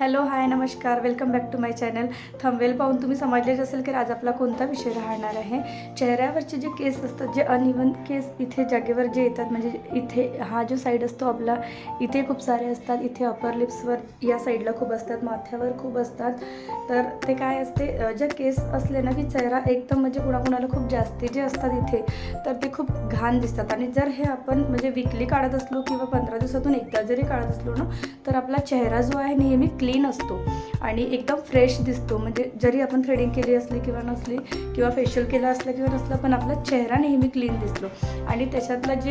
Hello hi नमस्कार. Welcome back to my channel thumbnail पाहून तुम्ही समजलेच असेल की आज आपला कोणता विषय राहणार आहे. चेहऱ्यावरचे जे केस असतात जे अनइवन केस इथे जागेवर जे येतात म्हणजे इथे हा जो साईड असतो आपला इथे खूप सारे असतात. इथे अपर लिप्सवर या साईडला खूप असतात माथ्यावर खूप असतात. तर ते काय असते ज्या केस असले ना की चेहरा एकदम म्हणजे कुणाकुणाला खूप जास्ती जे असतात इथे तर ते खूप घाण दिसतात. आणि जर हे आपण म्हणजे विकली काढत असलो किंवा पंधरा दिवसातून एकदा जरी काढत असलो ना तर आपला चेहरा जो आहे नेहमी क्लीन असतो. आणि एकदम फ्रेश दिसतो. म्हणजे जरी आपण थ्रेडिंग केली असली किंवा नसली किंवा फेशियल केलं असलं किंवा नसलं पण आपला चेहरा नेहमी क्लीन दिसतो. आणि त्याच्यातला जे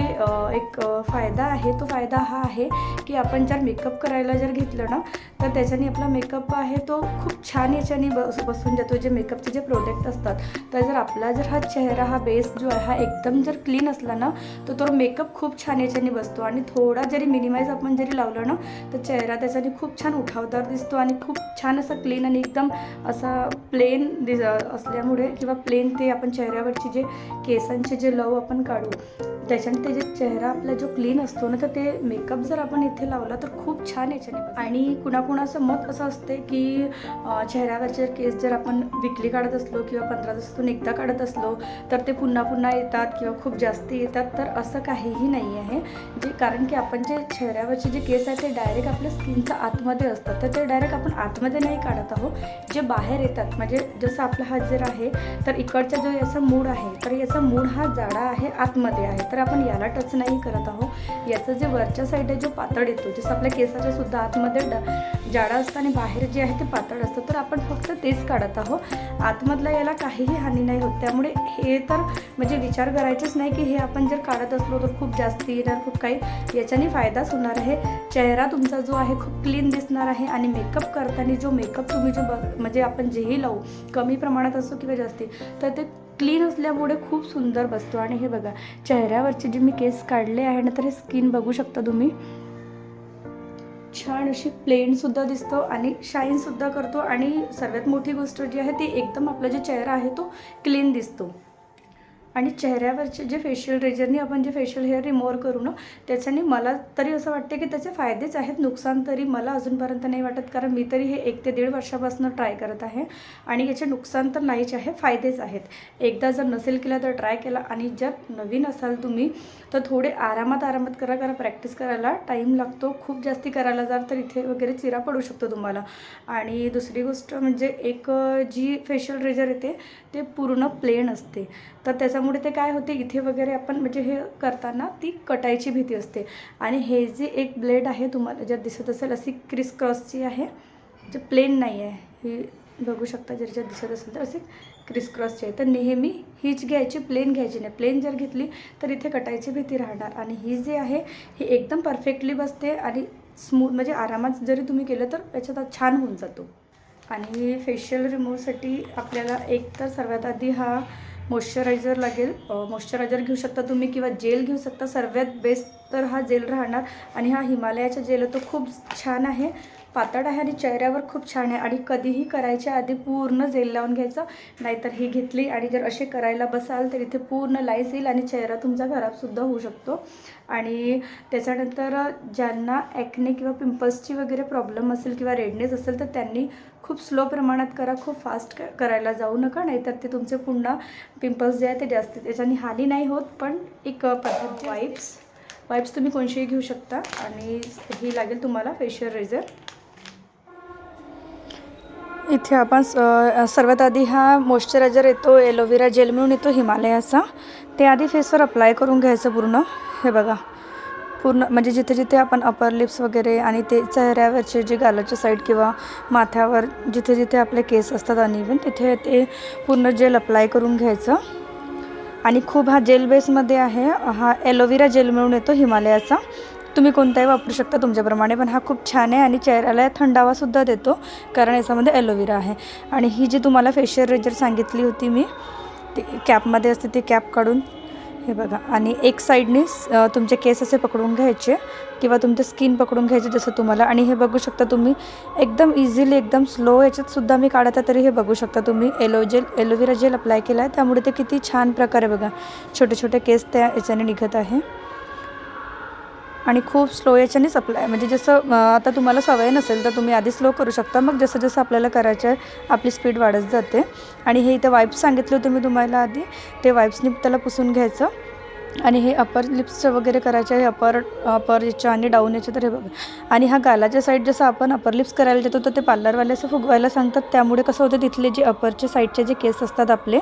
एक फायदा आहे तो फायदा हा आहे की आपण जर मेकअप करायला जर घेतलं ना तर त्याच्याने आपला मेकअप आहे तो खूप छान याच्याने बस बसून जातो. जे मेकअपचे जे प्रोडक्ट असतात तर जर आपला जर हा चेहरा हा बेस जो आहे हा एकदम जर क्लीन असला ना तर तो मेकअप खूप छान याच्याने बसतो. आणि थोडा जरी मिनिमाइज आपण जरी लावलं ना तर चेहरा त्याच्याने खूप छान उठावदार दिसतो आणि खूप छान असं क्लीन आणि एकदम असा प्लेन दिस असल्यामुळे किंवा प्लेन ते आपण चेहऱ्यावरचे जे केसांचे जे लव आपण काढू त्याच्याने ते जे चेहरा आपला जो क्लीन असतो ना तर ते मेकअप जर आपण इथे लावला तर खूप छान याच्याने आणि कुणाकुणाचं मत असं असते की चेहऱ्यावरचे केस जर आपण विकली काढत असलो किंवा पंधरा दिवसातून एकदा काढत असलो तर ते पुन्हा पुन्हा येतात किंवा खूप जास्त येतात तर असं काहीही नाही आहे. जे कारण की आपण जे चेहऱ्यावरचे जे केस आहेत ते डायरेक्ट आपल्या स्किनच्या आतमध्ये असतात. तर ते डायरेक्ट आपण आतमध्ये नाही काढत आहोत. जे बाहेर येतात म्हणजे जसं आपला हात जर आहे तर इकडचा जो याचा मूड आहे तर याचा मूड हा जाडा आहे आतमध्ये आहे. तर तर आपण याला टच नाही करत आहोत. याचं जे वरच्या साईडला जो पातळ येतो जसं आपल्या केसाच्या सुद्धा आतमध्ये ड जाडा असतं आणि बाहेर जे आहे ते पातळ असतं. तर आपण फक्त तेच काढत आहोत. आतमधला याला काहीही हानी नाही होत. त्यामुळे हे तर म्हणजे विचार करायचेच नाही की हे आपण जर काढत असलो तर खूप जास्ती येणार खूप काही. याच्याने फायदाच होणार आहे. चेहरा तुमचा जो आहे खूप क्लीन दिसणार आहे आणि मेकअप करताना जो मेकअप तुम्ही जो बघ म्हणजे आपण जेही लावू कमी प्रमाणात असो किंवा जास्ती तर ते क्लीन असल्यामुळे खूप सुंदर बसतो. आणि हे बघा चेहऱ्यावरचे जे मी केस काढले आहे ना तर हे स्किन बघू शकता तुम्ही. छान अशी प्लेनसुद्धा दिसतो आणि शाईनसुद्धा करतो. आणि सर्वात मोठी गोष्ट जी आहे ती एकदम आपला जे चेहरा आहे तो क्लीन दिसतो. आणि चेहऱ्यावरचे जे फेशियल रेजरने आपण जे फेशियल हेअर रिमूव्हर करू ना त्याच्याने मला तरी असं वाटते की त्याचे फायदेच आहेत. नुकसान तरी मला अजूनपर्यंत नाही वाटत कारण मी तरी हे एक ते दीड वर्षापासून ट्राय करत आहे. आणि याचे नुकसान तर नाहीच आहे फायदेच आहेत. एकदा जर नसेल केला तर ट्राय केला. आणि जर नवीन असाल तुम्ही तर थोडे आरामात आरामात करा करा प्रॅक्टिस करायला टाईम लागतो. खूप जास्ती करायला जर तर इथे वगैरे चिरा पडू शकतो तुम्हाला. आणि दुसरी गोष्ट म्हणजे एक जी फेशियल रेजर येते ते पूर्ण प्लेन असते. तर त्याच्यामुळे ते काय होते इथे वगैरे आपण म्हणजे हे करताना ती कटायची भीती असते. आणि हे जे एक ब्लेड आहे तुम्हाला जर दिसत असेल अशी क्रिस क्रॉसची आहे जे प्लेन नाही आहे ही बघू शकता जर जर दिसत असेल तर अशी क्रिस क्रॉसची आहे. तर नेहमी हीच घ्यायची प्लेन घ्यायची नाही. प्लेन जर घेतली तर इथे कटायची भीती राहणार. आणि ही जी आहे ही एकदम परफेक्टली बसते आणि स्मूथ म्हणजे आरामात जरी तुम्ही केलं तर याच्यात छान होऊन जातो. आणि फेशियल रिमूव्हसाठी आपल्याला एक तर सर्वात आधी हा मॉइश्चरायझर लागेल. मॉइश्चरायझर घेऊ शकता तुम्ही किंवा जेल घेऊ शकता. सर्वात बेस्ट तर हा जेल राहणार आणि हा हिमालयाचा जेल तो खूप छान आहे. पातळ आहे आणि चेहऱ्यावर खूप छान आहे. आणि कधीही करायच्या आधी पूर्ण जेल लावून घ्यायचं नाहीतर ही घेतली आणि जर असे करायला बसाल तर इथे पूर्ण लाईस येईल आणि चेहरा तुमचा खराबसुद्धा होऊ शकतो. आणि त्याच्यानंतर ज्यांना ॲक्ने किंवा पिंपल्सची वगैरे प्रॉब्लेम असेल किंवा रेडनेस असेल तर त्यांनी खूप स्लो प्रमाणात करा खूप फास्ट क करायला जाऊ नका नाहीतर ते तुमचे पुन्हा पिंपल्स जे आहे ते जास्त त्याच्याने हानी नाही होत. पण एक पद्धत वाईप्स वाईप्स तुम्ही कोणशीही घेऊ शकता आणि ही लागेल तुम्हाला फेशियल रेझर इथे आपण स- सर्वात आधी हा मॉइश्चरायझर येतो एलोवेरा जेल मिळून येतो हिमालयाचा. ते आधी फेसवर अप्लाय करून घ्यायचं पूर्ण. हे बघा. पूर्ण म्हणजे जिथे जिथे आपण अपर लिप्स वगैरे आणि ते चेहऱ्यावरचे जे गालाच्या साईड किंवा माथ्यावर जिथे जिथे आपले केस असतात अनइवन तिथे ते पूर्ण जेल अप्लाय करून घ्यायचं. आणि खूप हा जेल बेसमध्ये आहे हा एलोवेरा जेल मिळून येतो हिमालयाचा. तुम्ही कोणताही वापरू शकता तुमच्याप्रमाणे पण हा खूप छान आहे आणि चेहऱ्याला थंडावासुद्धा देतो कारण याच्यामध्ये एलोवेरा आहे. आणि ही जी तुम्हाला फेशियल रेजर सांगितली होती मी ती कॅपमध्ये असते ती कॅप काढून हे बघा. आणि एक साईडने तुमचे केस असे पकडून घ्यायचे किंवा तुमचे स्किन पकडून घ्यायचे जसं तुम्हाला. आणि हे बघू शकता तुम्ही एकदम इझिली एकदम स्लो याच्यातसुद्धा मी काढत आहे तरी हे बघू शकता तुम्ही. Aloe gel aloe vera gel apply केला आहे त्यामुळे ते किती छान प्रकारे बघा. छोटे छोटे केस त्या याच्याने निघत आहे. आणि खूप स्लो याच्याने सप्लाय म्हणजे जसं आता तुम्हाला सवय नसेल तर तुम्ही आधी स्लो करू शकता. मग जसं जसं आपल्याला करायचं आहे आपली स्पीड वाढत जाते. आणि हे इथं वाईप्स सांगितले होते मी तुम्हाला आधी. ते वाईप्सनी त्याला पुसून घ्यायचं. आणि हे अपर लिप्सचं वगैरे करायचं आहे अपर अपर याच्या आणि डाऊन याच्या तर हे बघा. आणि हा गालाच्या साईड जसं आपण अपर लिप्स करायला जातो तर ते पार्लरवाले असं फुगवायला सांगतात. त्यामुळे कसं होतं तिथले जे अपरच्या साईडचे जे केस असतात आपले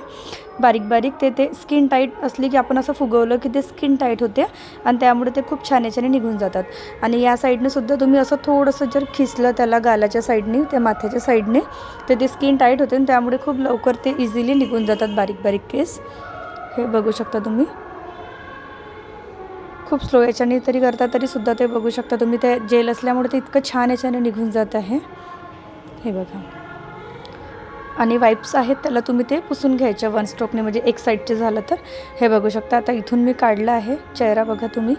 बारीक बारीक ते ते स्किन टाईट असली की आपण असं फुगवलं की ते स्किन टाईट होते आणि त्यामुळे ते खूप छान याच्याने निघून जातात. आणि या साईडने सुद्धा तुम्ही असं थोडंसं जर खिसलं त्याला गालाच्या साईडने त्या माथ्याच्या साईडने तर ते स्किन टाईट होते आणि त्यामुळे खूप लवकर ते इझिली निघून जातात बारीक बारीक केस हे बघू शकता तुम्ही. खूप स्लो याच्याने तरी करता तरी सुद्धा ते बघू शकता. तुम्ही ते जेल असल्यामुळे ते इतकं छान याच्याने निघून जात आहे. हे बघा. आणि वाईप्स आहेत त्याला तुम्ही ते पुसून घ्यायच्या वन स्ट्रोकने म्हणजे एक साईडचे झालं तर. हे बघू शकता. आता इथून मी काढलं आहे. चेहरा बघा तुम्ही.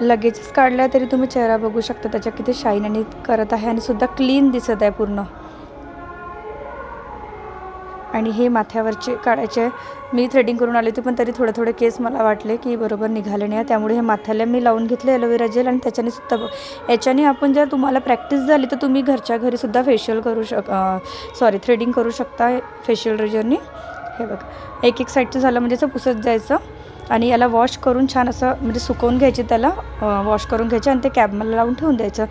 लगेचच काढला तरी तुम्ही चेहरा बघू शकता. त्याच्या किती शाईन आणि करत आहे. आणि सुद्धा क्लीन दिसत आहे पूर्ण. आणि हे माथ्यावरचे काढायचे. मी थ्रेडिंग करून आले होते पण तरी थोडे थोडे केस मला वाटले की बरोबर निघाले नाही. त्यामुळे हे माथ्याला मी लावून घेतले ॲलोवेरा जेल आणि त्याच्याने सुद्धा याच्याने आपण जर तुम्हाला प्रॅक्टिस झाली तर तुम्ही घरच्या घरी सुद्धा फेशियल करू शक सॉरी थ्रेडिंग करू शकता फेशियल रेजरनी हे बघा. एक एक साईडचं झालं म्हणजे असं पुसत जायचं आणि याला वॉश करून छान असं म्हणजे सुकवून घ्यायचे त्याला वॉश करून घ्यायचे आणि ते कॅबमध्ये लावून ठेवून द्यायचं.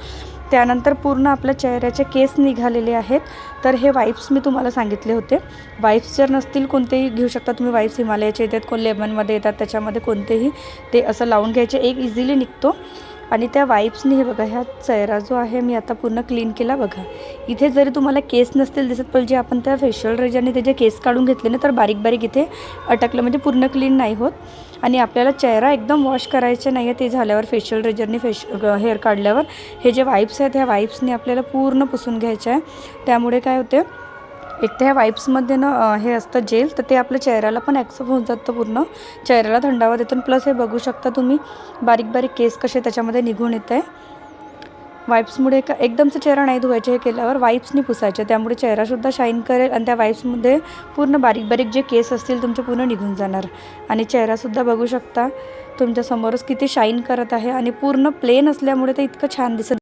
त्यानंतर पूर्ण आपल्या चेहऱ्याचे केस निघालेले आहेत. तर हे वाईप्स मी तुम्हाला सांगितले होते. वाईप्स जर नसतील कोणतेही घेऊ शकता तुम्ही वाईप्स हिमालयाचे येतात कोण लेमनमध्ये येतात त्याच्यामध्ये कोणतेही ते असं लावून घ्यायचे. एक इझिली निघतो. आणि त्या वाईप्सनी हे बघा ह्या चेहरा जो आहे मी आता पूर्ण क्लीन केला बघा. इथे जरी तुम्हाला केस नसतील दिसत पण जे आपण त्या फेशियल रेजरने त्याचे केस काढून घेतले ना तर बारीक बारीक इथे अटकलं म्हणजे पूर्ण क्लीन नाही होत. आणि आपल्याला चेहरा एकदम वॉश करायचे नाही आहे ते झाल्यावर फेशियल रेजरने फेश हेअर काढल्यावर. हे जे वाईप्स आहेत ह्या वाईप्सने आपल्याला पूर्ण पुसून घ्यायचे आहे त्यामुळे काय होते एक तर ह्या वाईप्समध्ये ना हे असतं जेल तर ते आपल्या चेहऱ्याला पण ॲक्सेप्ट होऊन जातं पूर्ण. चेहऱ्याला थंडावा देतं. प्लस हे बघू शकता तुम्ही बारीक बारीक केस कसे त्याच्यामध्ये निघून येत आहे वाईप्समुळे का एकदमचं चेहरा नाही धुवायचे हे केल्यावर वाईप्सनी पुसायचे. त्यामुळे चेहरासुद्धा शाईन करेल आणि त्या वाईप्समध्ये पूर्ण बारीक बारीक जे केस असतील तुमचे पूर्ण निघून जाणार. आणि चेहरासुद्धा बघू शकता तुमच्यासमोरच किती शाईन करत आहे. आणि पूर्ण प्लेन असल्यामुळे ते इतकं छान दिसत